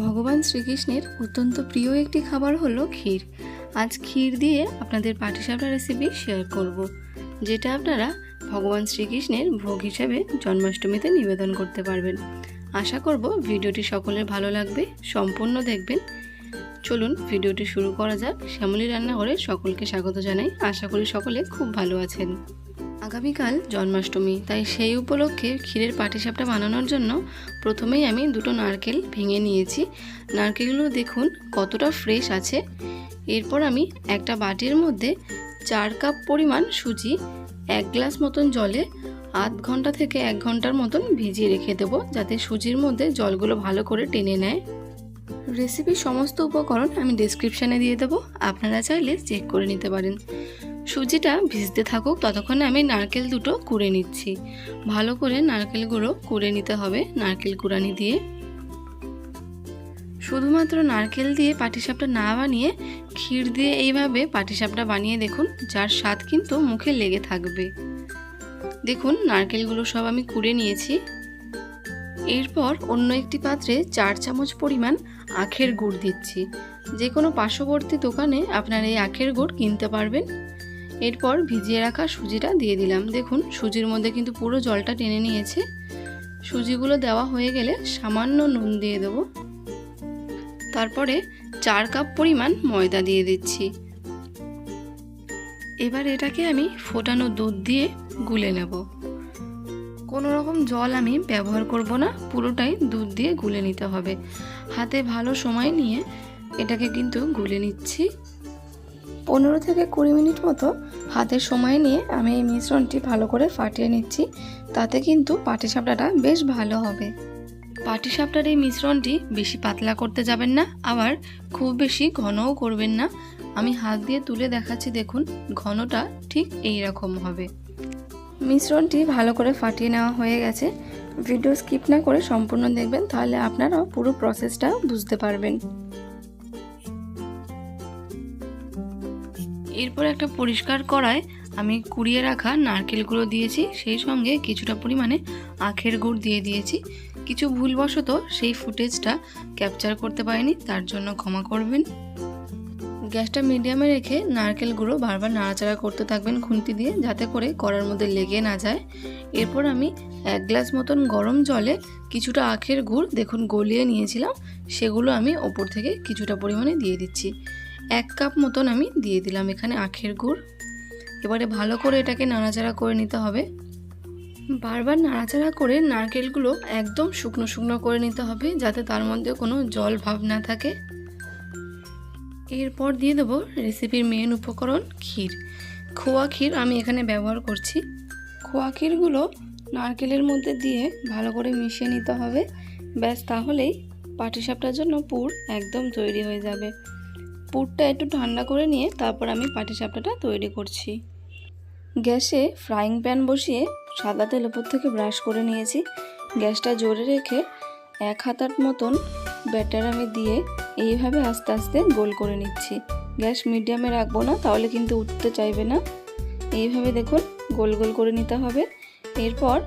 ভগবান শ্রীকৃষ্ণের অত্যন্ত প্রিয় একটি খাবার হলো ক্ষীর। আজ ক্ষীর দিয়ে আপনাদের পাটিসাপটা রেসিপি শেয়ার করব, যেটা আপনারা ভগবান শ্রীকৃষ্ণের ভোগ হিসাবে জন্মাষ্টমীতে নিবেদন করতে পারবেন। আশা করব ভিডিওটি সকলের ভালো লাগবে, সম্পূর্ণ দেখবেন। চলুন, ভিডিওটি শুরু করা যাক। শ্যামলী রান্নাঘরে সকলকে স্বাগত জানাই। আশা করি সকলে খুব ভালো আছেন। আগামীকাল জন্মাষ্টমী, তাই সেই উপলক্ষে ক্ষীরের পাটিসাপটা বানানোর জন্য প্রথমেই আমি দুটো নারকেল ভেঙে নিয়েছি। নারকেলগুলো দেখুন কতটা ফ্রেশ আছে। এরপর আমি একটা বাটির মধ্যে চার কাপ পরিমাণ সুজি, এক গ্লাস মতন জলে আধ ঘণ্টা থেকে এক ঘণ্টার মতন ভিজিয়ে রেখে দেবো, যাতে সুজির মধ্যে জলগুলো ভালো করে টেনে নেয়। রেসিপির সমস্ত উপকরণ আমি ডিসক্রিপশানে দিয়ে দেবো, আপনারা চাইলে চেক করে নিতে পারেন। সুজিটা ভিজতে থাকুক, ততক্ষণে আমি নারকেল দুটো কুড়ে নিচ্ছি। ভালো করে নারকেলগুলো কুড়ে নিতে হবে নারকেল কুড়ানি দিয়ে। শুধুমাত্র নারকেল দিয়ে পাটিসাপটা না বানিয়ে ক্ষীর দিয়ে এইভাবে পাটিসাপটা বানিয়ে দেখুন, যার স্বাদ কিন্তু মুখে লেগে থাকবে। দেখুন, নারকেলগুলো সব আমি কুড়ে নিয়েছি। এরপর অন্য একটি পাত্রে চার চামচ পরিমাণ আখের গুড় দিচ্ছি। যে কোনো পার্শ্ববর্তী দোকানে আপনারা এই আখের গুড় কিনতে পারবেন। এরপর ভিজিয়ে রাখা সুজিটা দিয়ে দিলাম। দেখুন, সুজির মধ্যে কিন্তু পুরো জলটা টেনে নিয়েছে। সুজিগুলো দেওয়া হয়ে গেলে সামান্য নুন দিয়ে দেবো। তারপরে চার কাপ পরিমাণ ময়দা দিয়ে দিচ্ছি। এবার এটাকে আমি ফোটানো দুধ দিয়ে গুলে নেব। কোনো রকম জল আমি ব্যবহার করব না, পুরোটাই দুধ দিয়ে গুলে নিতে হবে। হাতে ভালো সময় নিয়ে এটাকে কিন্তু গুলে নিচ্ছি। পনেরো থেকে কুড়ি মিনিট মতো হাতের সময় নিয়ে আমি এই মিশ্রণটি ভালো করে ফাটিয়ে নিচ্ছি। তাতে কিন্তু পাটিসাপটাটা বেশ ভালো হবে। পাটিসাপটার এই মিশ্রণটি বেশি পাতলা করতে যাবেন না, আবার খুব বেশি ঘনও করবেন না। আমি হাত দিয়ে তুলে দেখাচ্ছি, দেখুন, ঘনটা ঠিক এই রকম হবে। মিশ্রণটি ভালো করে ফাটিয়ে নেওয়া হয়ে গেছে। ভিডিও স্কিপ না করে সম্পূর্ণ দেখবেন, তাহলে আপনারাও পুরো প্রসেসটা বুঝতে পারবেন। এরপর একটা পরিষ্কার করায় আমি কুড়িয়ে রাখা নারকেলগুলো দিয়েছি, সেই সঙ্গে কিছুটা পরিমাণে আখের গুড় দিয়ে দিয়েছি। কিছু ভুলবশত সেই ফুটেজটা ক্যাপচার করতে পারিনি, তার জন্য ক্ষমা করবেন। গ্যাসটা মিডিয়ামে রেখে নারকেল গুঁড়ো বারবার নাড়াচাড়া করতে থাকবেন খুন্তি দিয়ে, যাতে করে কড়ার মধ্যে লেগে না যায়। এরপর আমি এক গ্লাস মতন গরম জলে কিছুটা আখের গুড়, দেখুন গলিয়ে নিয়েছিলাম, সেগুলো আমি ওপর থেকে কিছুটা পরিমাণে দিয়ে দিচ্ছি। এক কাপ মতন আমি দিয়ে দিলাম এখানে আখের গুড়। এবারে ভালো করে এটাকে নাড়াচাড়া করে নিতে হবে। বারবার নাড়াচাড়া করে নারকেলগুলো একদম শুকনো শুকনো করে নিতে হবে যাতে তার মধ্যে কোনো জল ভাব না থাকে। এরপর দিয়ে দেবো রেসিপির মেন উপকরণ ক্ষীর। খোয়া ক্ষীর আমি এখানে ব্যবহার করছি। খোয়া ক্ষীরগুলো নারকেলের মধ্যে দিয়ে ভালো করে মিশিয়ে নিতে হবে। ব্যাস, তাহলেই পাটিসাপটার জন্য পুর একদম তৈরি হয়ে যাবে। পুরটা একটু ঠান্ডা করে নিয়ে তারপর আমি পাটি পাটিসাপটাটা তৈরি করছি। গ্যাসে ফ্রাইং প্যান বসিয়ে সাদা তেল উপর থেকে ব্রাশ করে নিয়েছি। গ্যাসটা জোরে রেখে এক হাতার মতন ব্যাটার আমি দিয়ে এইভাবে আস্তে আস্তে গোল করে নিচ্ছি। গ্যাস মিডিয়ামে রাখব না, তাহলে কিন্তু উঠতে চাইবে না। এইভাবে দেখুন, গোল গোল করে নিতে হবে। এরপর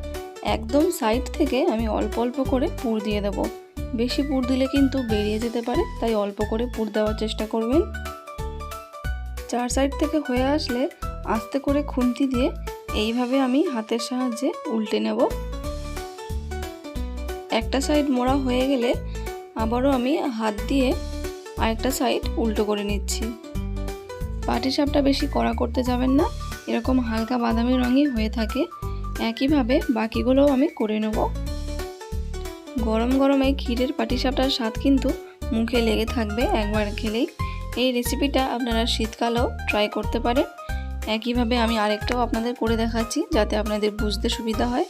একদম সাইড থেকে আমি অল্প অল্প করে পুর দিয়ে দেবো। বেশি পুর দিলে কিন্তু বেরিয়ে যেতে পারে, তাই অল্প করে পুর দেওয়ার চেষ্টা করবেন। চার সাইড থেকে হয়ে আসলে আস্তে করে খুন্তি দিয়ে এইভাবে আমি হাতের সাহায্যে উল্টে নেব। একটা সাইড মোড়া হয়ে গেলে আবারও আমি হাত দিয়ে আরেকটা সাইড উল্টো করে নিচ্ছি। পাটিসাপটা বেশি কড়া করতে যাবেন না, এরকম হালকা বাদামি রঙই হয়ে থাকে, একইভাবে বাকিগুলোও আমি করে নেব। গরম গরম এই ক্ষীরের পাটিসাপটার স্বাদ কিন্তু মুখে লেগে থাকবে একবার খেলেই। এই রেসিপিটা আপনারা শীতকালেও ট্রাই করতে পারেন। একইভাবে আমি আরেকটাও আপনাদের করে দেখাচ্ছি যাতে আপনাদের বুঝতে সুবিধা হয়।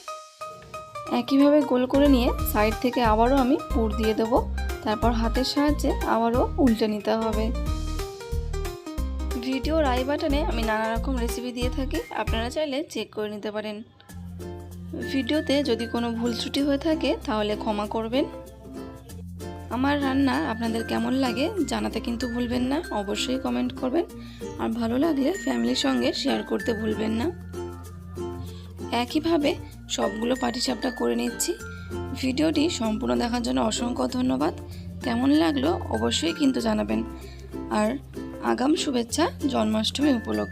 একইভাবে গোল করে নিয়ে সাইড থেকে আবারও আমি পুর দিয়ে দেবো। তারপর হাতের সাহায্যে আবারও উল্টে নিতে হবে। ভিডিওর আই বাটনে আমি নানা রকম রেসিপি দিয়ে থাকি। আপনারা চাইলে চেক করে নিতে পারেন। ভিডিওতে যদি কোনো ভুল ত্রুটি হয়ে থাকে, তাহলে ক্ষমা করবেন। আমার রান্না আপনাদের কেমন লাগে জানাতে কিন্তু ভুলবেন না, অবশ্যই কমেন্ট করবেন। আর ভালো লাগলে ফ্যামিলির সঙ্গে শেয়ার করতে ভুলবেন না। একইভাবে সবগুলো পাটিসাপটা করে নিচ্ছি। ভিডিওটি সম্পূর্ণ দেখার জন্য অসংখ্য ধন্যবাদ। কেমন লাগল অবশ্যই কিন্তু জানাবেন। আর আগাম শুভেচ্ছা জন্মাষ্টমী উপলক্ষে।